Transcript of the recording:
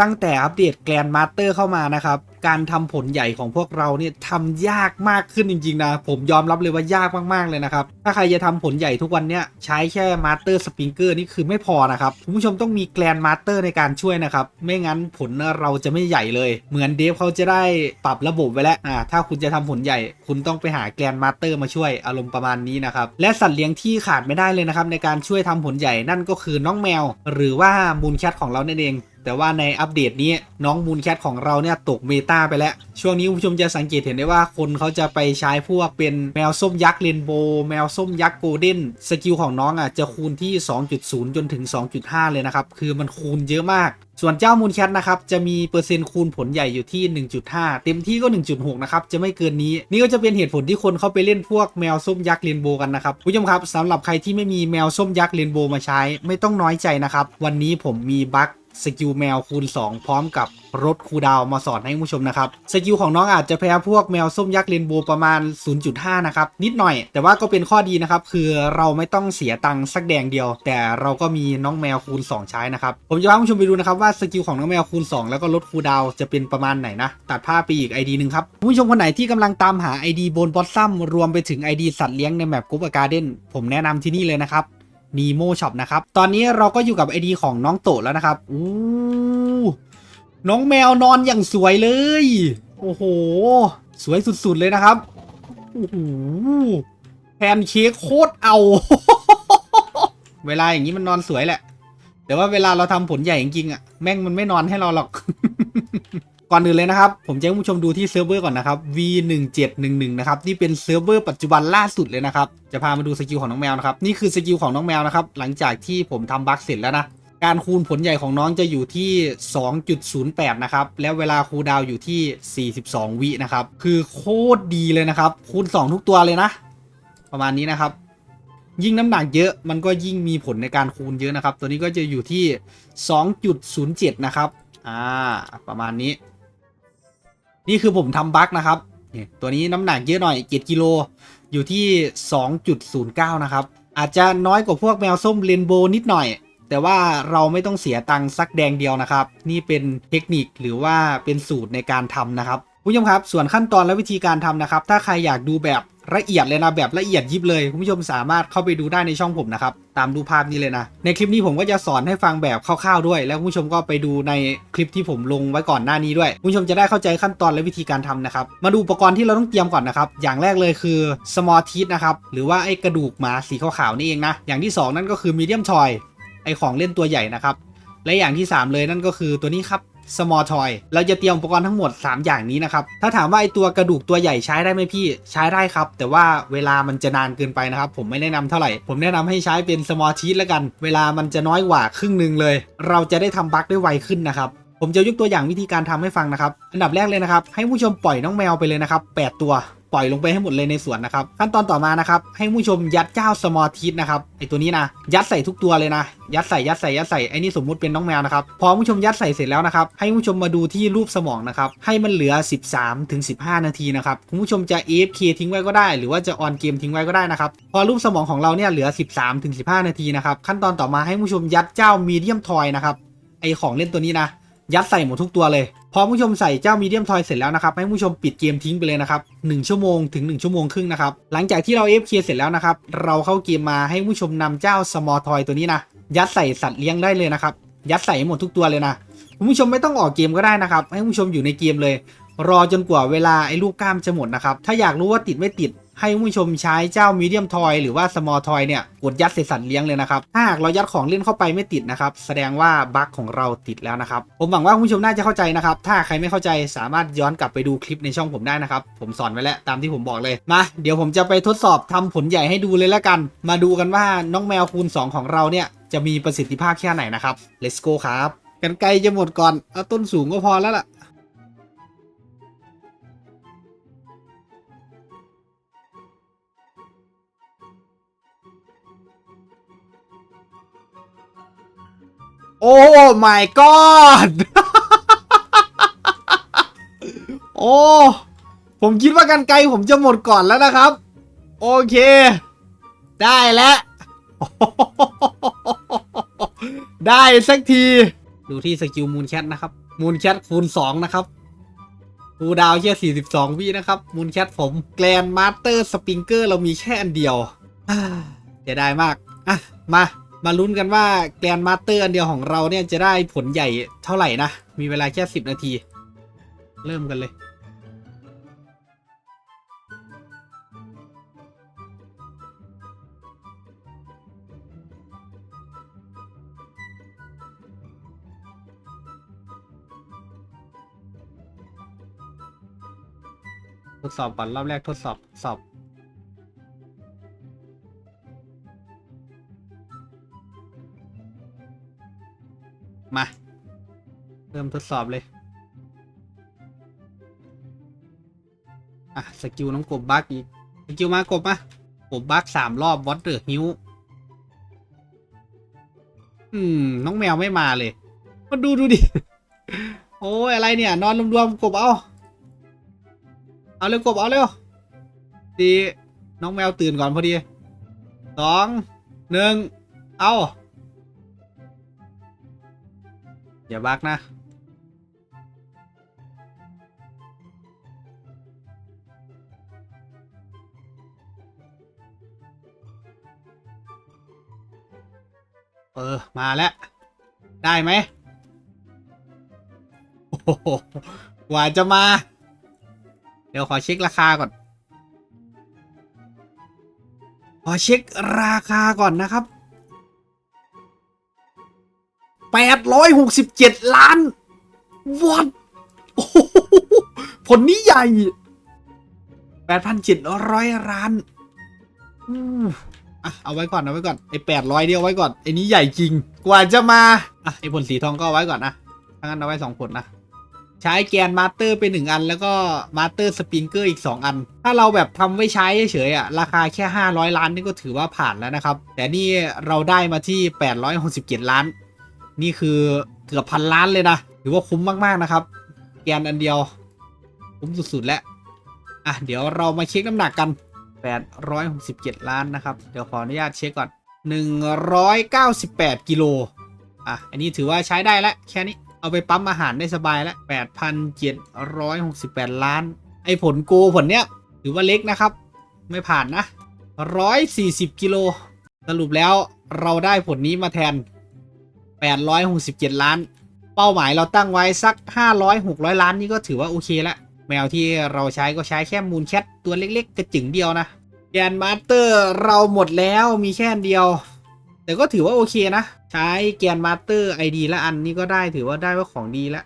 ตั้งแต่อัปเดตแกรนมาสเตอร์เข้ามานะครับ การทำผลใหญ่ของพวกเราเนี่ยทำยากมากขึ้นจริง ๆ นะ ผมยอมรับเลยว่ายากมาก ๆ เลยนะครับ ถ้าใครจะทำผลใหญ่ทุกวันเนี่ยใช้แค่มาสเตอร์สปริงเกอร์นี่คือไม่พอนะครับคุณผู้ชมต้องมีแกรนมาสเตอร์ในการช่วยนะครับ ไม่งั้นผลเราจะไม่ใหญ่เลย เหมือนเดฟเขาจะได้ปรับระบบไว้แล้วอ่าถ้าคุณจะทำผลใหญ่ คุณต้องไปหาแกรนมาสเตอร์มาช่วยอารมณ์ประมาณนี้นะครับและสัตว์เลี้ยงที่ขาดไม่ได้เลยนะครับในการช่วยทำผลใหญ่นั่นก็คือน้องแมว หรือว่ามูลแคทของเรานั่นเอง แต่ว่าในอัปเดตนี้น้องมูลแคทของเราเนี่ยตกเมตาไปแล้ว ช่วงนี้คุณผู้ชมจะสังเกตเห็นได้ว่าคนเขาจะไปใช้พวกเป็นแมวส้มยักษ์เรนโบว์แมวส้มยักษ์โกลเด้นสกิลของน้องอะจะคูณที่ 2.0 จนถึง 2.5 เลยนะครับ คือมันคูณเยอะมาก ส่วนเจ้ามูลแคทนะครับ จะมีเปอร์เซ็นต์คูณผลใหญ่อยู่ที่ 1.5 เต็มที่ก็ 1.6 นะครับ จะไม่เกินนี้ นี่ก็จะเป็นเหตุผลที่คนเขาไปเล่นพวกแมวส้มยักษ์เรนโบว์กันนะครับผู้ชมครับสำหรับใครที่ไม่มีแมวส้มยักษ์เรนโบว์มาใช้ ไม่ต้องน้อยใจนะครับวันนี้ผมมีบั๊ก สกิลแมวคูณ 2 พร้อมกับรถคูดาวมาสอนให้ผู้ชมนะครับ สกิลของน้องอาจจะแพ้พวกแมวส้มยักษ์เรนโบว์ประมาณ 0.5 นะครับ นิดหน่อย แต่ว่าก็เป็นข้อดีนะครับ คือเราไม่ต้องเสียตังค์สักแดงเดียว แต่เราก็มีน้องแมวคูณ 2 ใช้นะครับ ผมจะพาผู้ชมไปดูนะครับว่าสกิลของน้องแมวคูณ 2 แล้วก็ลดคูดาวจะเป็นประมาณไหนนะ ตัดภาพไปอีก ID หนึ่งครับผู้ชมคนไหนที่กำลังตามหา ID บนบอสซัมรวมไปถึง ID สัตว์เลี้ยงในแมปกรุ๊ปการ์เด้นผมแนะนำที่นี่เลยนะครับ นีโมช็อปนะครับ ตอนนี้เราก็อยู่กับไอดีของน้องโตแล้วนะครับ อู้น้องแมวนอนอย่างสวยเลย โอ้โห สวยสุดๆเลยนะครับ โอ้โห แพนเค้กโคตรเอา เวลาอย่างนี้มันนอนสวยแหละ แต่ว่าเวลาเราทำผลใหญ่จริงๆอะแม่งมันไม่นอนให้เราหรอก ก่อนอื่นเลยนะครับ ผมจะให้ผู้ชมดูที่เซิร์ฟเวอร์ก่อนนะครับ V1711 นะครับนี่เป็นเซิร์ฟเวอร์ปัจจุบันล่าสุดเลยนะครับ จะพามาดูสกิลของน้องแมวนะครับ นี่คือสกิลของน้องแมวนะครับ หลังจากที่ผมทำบั๊กเสร็จแล้วนะ การคูณผลใหญ่ของน้องจะอยู่ที่ 2.08 นะครับ แล้วเวลาคูลดาวอยู่ที่ 42 วินะครับ คือโคตรดีเลยนะครับ คูณ 2 ทุกตัวเลยนะ ประมาณนี้นะครับยิ่งน้ำหนักเยอะมันก็ยิ่งมีผลในการคูณเยอะนะครับ ตัวนี้ก็จะอยู่ที่ 2.07 นะครับ อ่า ประมาณนี้ นี่คือผมทำบั๊กนะครับตัวนี้น้ำหนักเยอะหน่อย7กิโลอยู่ที่ 2.09 นะครับ อาจจะน้อยกว่าพวกแมวส้มเรนโบว์นิดหน่อย แต่ว่าเราไม่ต้องเสียตังค์สักแดงเดียวนะครับ นี่เป็นเทคนิคหรือว่าเป็นสูตรในการทำนะครับคุณผู้ชมครับ ส่วนขั้นตอนและวิธีการทำนะครับ ถ้าใครอยากดูแบบ ละเอียดเลยนะแบบละเอียดยิบเลยคุณผู้ชมสามารถเข้าไปดูได้ในช่องผมนะครับตามดูภาพนี้เลยนะ ในคลิปนี้ผมก็จะสอนให้ฟังแบบคร่าวๆด้วย แล้วคุณผู้ชมก็ไปดูในคลิปที่ผมลงไว้ก่อนหน้านี้ด้วยคุณผู้ชมจะได้เข้าใจขั้นตอนและวิธีการทำนะครับมาดูอุปกรณ์ที่เราต้องเตรียมก่อนนะครับอย่างแรกเลยคือ small teeth นะครับหรือว่าไอ้กระดูกหมาสีขาวๆนี่เองนะอย่างที่สองนั่นก็คือ medium toy ไอของเล่นตัวใหญ่นะครับและอย่างที่ 3 เลยนั่นก็คือตัวนี้ครับ small toy เราจะเตรียมอุปกรณ์ทั้งหมด 3 อย่างนี้นะครับ ถ้าถามว่าไอตัวกระดูกตัวใหญ่ใช้ได้ไหมพี่ ใช้ได้ครับ แต่ว่าเวลามันจะนานเกินไปนะครับ ผมไม่แนะนำเท่าไหร่ ผมแนะนำให้ใช้เป็น small sheet แล้วกัน เวลามันจะน้อยกว่าครึ่งหนึ่งเลย เราจะได้ทำบั๊กได้ไวขึ้นนะครับผมจะยกตัวอย่างวิธีการทำให้ฟังนะครับ อันดับแรกเลยนะครับ ให้ผู้ชมปล่อยน้องแมวไปเลยนะครับ 8 ตัว ปล่อยลงไปให้หมดเลยในสวนนะครับ ขั้นตอนต่อมานะครับ ให้ผู้ชมยัดเจ้าสมอลทีสนะครับไอตัวนี้นะยัดใส่ทุกตัวเลยนะ ยัดใส่ยัดใส่ยัดใส่ไอนี่สมมุติเป็นน้องแมวนะครับพอผู้ชมยัดใส่เสร็จแล้วนะครับ ให้ผู้ชมมาดูที่รูปสมองนะครับให้มันเหลือ 13ถึง15 นาทีนะครับคุณผู้ชมจะ AFK ทิ้งไว้ก็ได้ หรือว่าจะออนเกมทิ้งไว้ก็ได้นะครับพอรูปสมองของเราเนี่ยเหลือ 13ถึง15 นาทีนะครับขั้นตอนต่อมาให้ผู้ชมยัดเจ้ามีเดียมทอยนะครับไอของเล่นตัวนี้นะ ยัดใส่หมดทุกตัวเลย พอผู้ชมใส่เจ้ามีเดียมทอยเสร็จแล้วนะครับ ให้ผู้ชมปิดเกมทิ้งไปเลยนะครับ1ชั่วโมงถึง 1 ชั่วโมงครึ่งนะครับ หลังจากที่เรา FK เคเสร็จแล้วนะครับ เราเข้าเกมมาให้ผู้ชมนำเจ้า small toy ตัวนี้นะยัดใส่สัตว์เลี้ยงได้เลยนะครับ ยัดใส่หมดทุกตัวเลยนะผู้ชมไม่ต้องออกเกมก็ได้นะครับ ให้ผู้ชมอยู่ในเกมเลย รอจนกว่าเวลาไอ้ลูกกล้ามจะหมดนะครับ ถ้าอยากรู้ว่าติดไม่ติด ให้ผู้ชมใช้เจ้ามีเดียมทอยหรือว่า small toy เนี่ยกดยัดใส่สัตว์เลี้ยงเลยนะครับถ้าหากเรายัดของเล่นเข้าไปไม่ติดนะครับแสดงว่าบั๊กของเราติดแล้วนะครับผมหวังว่าผู้ชมน่าจะเข้าใจนะครับถ้าใครไม่เข้าใจสามารถย้อนกลับไปดูคลิปในช่องผมได้นะครับผมสอนไว้แล้วตามที่ผมบอกเลยมาเดี๋ยวผมจะไปทดสอบทำผลใหญ่ให้ดูเลยแล้วกัน มาดูกันว่าน้องแมวคูณ 2 ของเราเนี่ยจะมีประสิทธิภาพแค่ไหนนะครับ let's go ครับกันไกลจะหมดก่อนเอาต้นสูงก็พอแล้วล่ะ โอ้ my god โอ้ ผมคิดว่ากันไกลผมจะหมดก่อนแล้วนะครับ โอเค ได้แล้ว ได้สักที ดูที่สกิลมูนแคทนะครับ มูนแคทคูณ 2 นะครับคูดาวแค่ 42 วินะครับ มูนแคทผมแกลนมาสเตอร์สปริงเกอร์เรามีแค่อันเดียวเสียดายมาก อะ มา มาลุ้นกันว่าแกนมาสเตอร์อันเดียวของเราเนี่ยจะได้ผลใหญ่เท่าไหร่นะ มีเวลาแค่ 10 นาที เริ่มกันเลย ทดสอบก่อนรอบแรกทดสอบสอบ มา เริ่มทดสอบเลย อะ สกิลน้องกบบักอีก สกิลมากบมากบบักสามรอบวอตเตอร์ฮิวอืม น้องแมวไม่มาเลย มาดูดูดิ โอ้ยอะไรเนี่ย นอนรวมๆกบเอา เอาเร็วกบเอาเร็วดีน้องแมวตื่นก่อนพอดีสองหนึ่งเอา อย่าบักนะ เออ มาแล้ว ได้ไหมโอ้โหกว่าจะมา เดี๋ยวขอเช็คราคาก่อน ขอเช็คราคาก่อนนะครับ 867 ล้านวัดโอ้โหผลนี้ใหญ่ 8,700 ล้านอะเอาไว้ก่อนเอาไว้ก่อนไอ้800เดียวไว้ก่อนไอ้นี้ใหญ่จริง กว่าจะมาอะไอ้ผลสีทองก็ไว้ก่อนนะถ้างั้นเอาไว้สองผลนะใช้แกนมาสเตอร์ไปหนึ่งอัน แล้วก็มาสเตอร์สปริงเกอร์อีก 2 อัน ถ้าเราแบบทำไว้ใช้เฉยๆอะ ราคาแค่ 500 ล้านนี่ก็ถือว่าผ่านแล้วนะครับ แต่นี่เราได้มาที่ 867 ล้าน นี่คือเกือบพันล้านเลยนะถือว่าคุ้มมากๆนะครับ แกนอันเดียว คุ้มสุดๆแล้วอะเดี๋ยวเรามาเช็คน้ำหนักกัน 867 ล้านนะครับ เดี๋ยวขออนุญาตเช็คก่อน 198 กิโลอะอันนี้ถือว่าใช้ได้แล้วแค่นี้เอาไปปั๊มอาหารได้สบายแล้ว 8,768 ล้าน ไอ้ผลโกผลเนี้ยถือว่าเล็กนะครับ ไม่ผ่านนะ 140 กิโล สรุปแล้วเราได้ผลนี้มาแทน 867 ล้าน เป้าหมายเราตั้งไว้สัก 500 600 ล้านนี่ก็ถือว่าโอเคแล้วแมวที่เราใช้ก็ใช้แค่มูลแคทตัวเล็ก ๆ กระจึงเดียวนะแกนมาสเตอร์เราหมดแล้วมีแค่เดียว แต่ก็ถือว่าโอเคนะ ใช้แกนมาสเตอร์ไอดีละอันนี่ก็ได้ถือว่าได้ว่าของดีละ